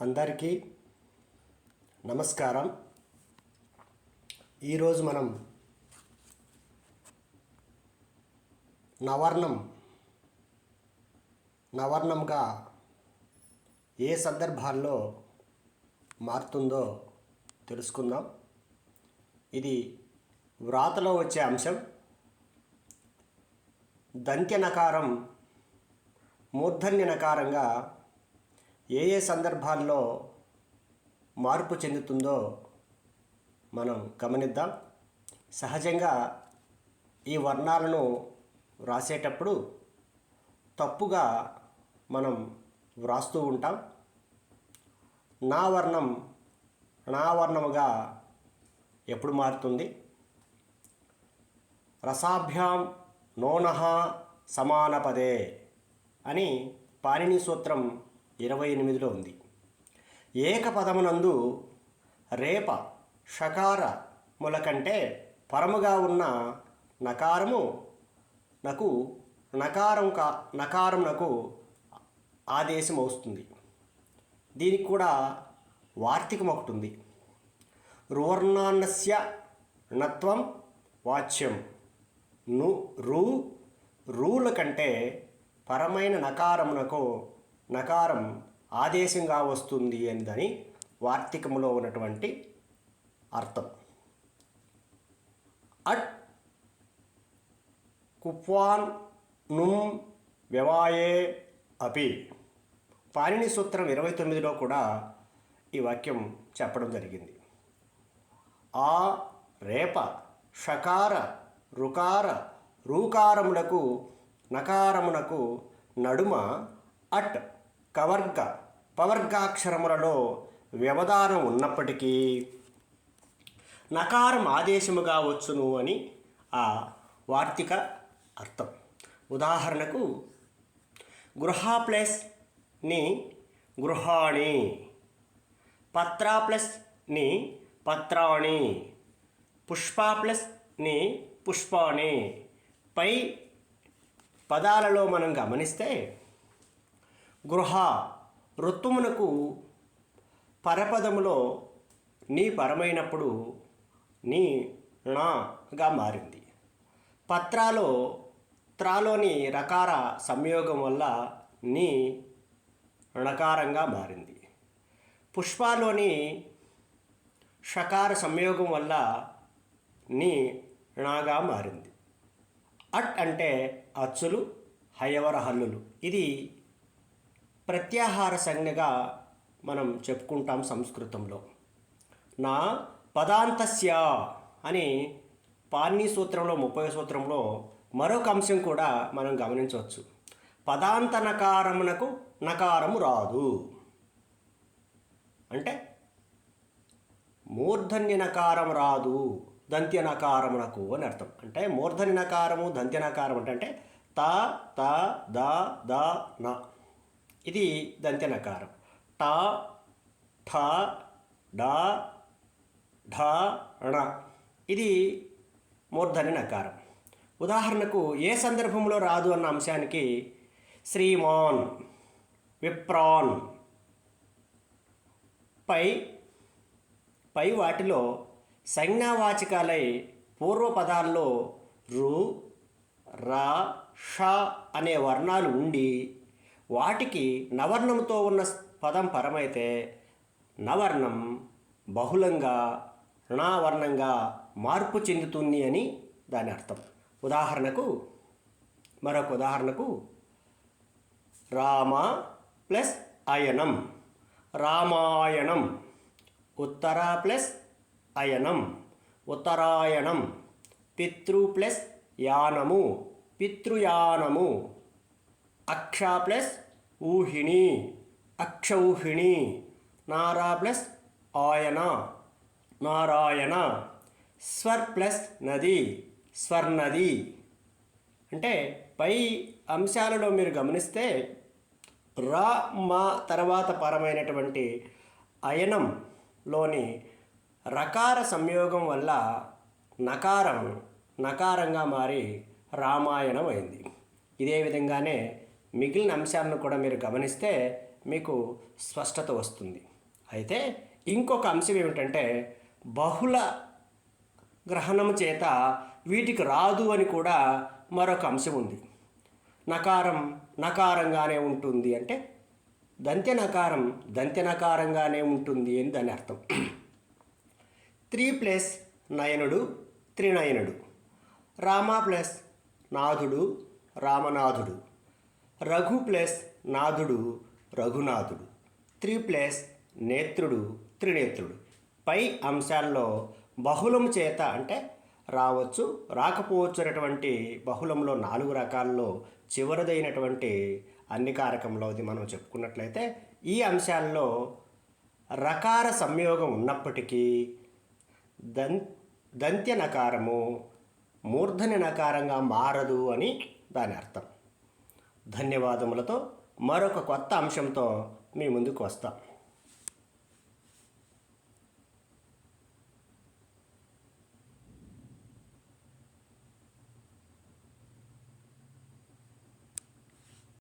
అందరికీ నమస్కారం. ఈరోజు మనం నవర్ణం నవర్ణంగా ఏ సందర్భాల్లో మారుతుందో తెలుసుకుందాం. ఇది వ్రాతలో వచ్చే అంశం. దంత్య నకారం మూర్ధన్య నకారంగా ఏ ఏ సందర్భాల్లో మార్పు చెందుతుందో మనం గమనిద్దాం. సహజంగా ఈ వర్ణాలను వ్రాసేటప్పుడు తప్పుగా మనం వ్రాస్తూ ఉంటాం. నా వర్ణం నా వర్ణముగా ఎప్పుడు మారుతుంది? రసాభ్యాం నోనః సమానపదే అని పాణిని సూత్రం ఇరవై ఎనిమిదిలో ఉంది. ఏకపదమునందు రేప షకారముల కంటే పరముగా ఉన్న నకారము నాకు నకారం కా నకారం ఆదేశం వస్తుంది దీనికి కూడా వార్తికం ఒకటి ఉంది. రూర్ణాన్నస్య నత్వం వాచ్యం. ను రూ రూల కంటే పరమైన నకారమునకు నకారం ఆదేశంగా వస్తుంది అనిదని వార్తికములో ఉన్నటువంటి అర్థం. అట్ కుప్వాన్ నుం వ్యవాయే అపి. పాణిని సూత్రం ఇరవై తొమ్మిదిలో కూడా ఈ వాక్యం చెప్పడం జరిగింది. ఆ రేప షకార రుకార రూకారములకు నకారమునకు నడుమ అట్ కవర్గ పవర్గాక్షరములలో వ్యవధానం ఉన్నప్పటికీ నకారం ఆదేశముగా వచ్చును అని ఆ వార్తిక అర్థం. ఉదాహరణకు గృహ ప్లస్ని గృహాణి పత్ర ప్లస్ని పత్రాణి పుష్ప ప్లస్ని పుష్పాణి పై పదాలలో మనం గమనిస్తే గృహ ఋతుమునకు పరపదములో నీ పరమైనప్పుడు నీ నాగా మారింది. పత్రాలో త్రాలోని రకార సంయోగం వల్ల నీ ణకారంగా మారింది. పుష్పాలోని షకార సంయోగం వల్ల నీ ణగా మారింది. అట్ అంటే అచ్చులు హయవర హల్లులు. ఇది ప్రత్యాహార సంజ్ఞగా మనం చెప్పుకుంటాం సంస్కృతంలో. నా పదాంతస్య అని పాణి సూత్రంలో ముప్పై సూత్రంలో మరొక అంశం కూడా మనం గమనించవచ్చు. పదాంత నకారమునకు నకారము రాదు. అంటే మూర్ధన్య నకారం రాదు దంత్య నకారమునకు అని అర్థం. అంటే మూర్ధన్య నకారము దంత్య నకారం అంటే అంటే త త ద ద న. ఇది దంతెనకారం నకారం ఠా ఠ డ ఢ ణ. ఇది మూర్ధని నకారం ఉదాహరణకు ఏ సందర్భంలో రాదు అన్న అంశానికి శ్రీమాన్ విప్రాన్ పై పై వాటిలో సంజ్ఞావాచకాలై పూర్వపదాల్లో రు రా ష అనే వర్ణాలు ఉండి వాటికి నవర్ణంతో ఉన్న పదం పరమైతే నవర్ణం బహుళంగా రుణావర్ణంగా మార్పు చెందుతుంది అని దాని అర్థం. ఉదాహరణకు మరొక ఉదాహరణకు రామ ప్లస్ అయనం. రామాయణం ఉత్తర ప్లస్ అయనం. ఉత్తరాయణం పితృ ప్లస్ యానము. పితృయానము అక్ష ప్లస్ ఊహిణి అక్షౌహిణి నారా ప్లస్ ఆయన నారాయణ స్వర్ ప్లస్ నది స్వర్నది అంటే పై అంశాలలో మీరు గమనిస్తే రా మా తర్వాత పరమైనటువంటి అయనంలోని రకార సంయోగం వల్ల నకారం నకారంగా మారి రామాయణం అయింది. ఇదే విధంగానే మిగిలిన అంశాలను కూడా మీరు గమనిస్తే మీకు స్పష్టత వస్తుంది. అయితే ఇంకొక అంశం ఏమిటంటే బహుళ గ్రహణం చేత వీటికి రాదు అని కూడా మరొక అంశం ఉంది. నకారం నకారంగానే ఉంటుంది అంటే దంత్య నకారం దంత్య నకారంగానే ఉంటుంది అని దాని అర్థం. త్రీ ప్లస్ నయనుడు త్రినయనుడు. రామ ప్లస్ నాథుడు రామనాథుడు. రఘు ప్లస్ నాథుడు రఘునాథుడు. Three plus నేత్రుడు Trinetrudu. పై అంశాల్లో బహుళం చేత అంటే రావచ్చు రాకపోవచ్చు అనేటువంటి బహుళంలో నాలుగు రకాల్లో చివరిదైనటువంటి అన్ని కారకంలో అది మనం చెప్పుకున్నట్లయితే ఈ అంశాల్లో రకార సంయోగం ఉన్నప్పటికీ దం దంత్య నకారము మూర్ధని నకారంగా మారదు అని దాని అర్థం. ధన్యవాదములతో మరొక కొత్త అంశంతో మీ ముందుకు వస్తాం.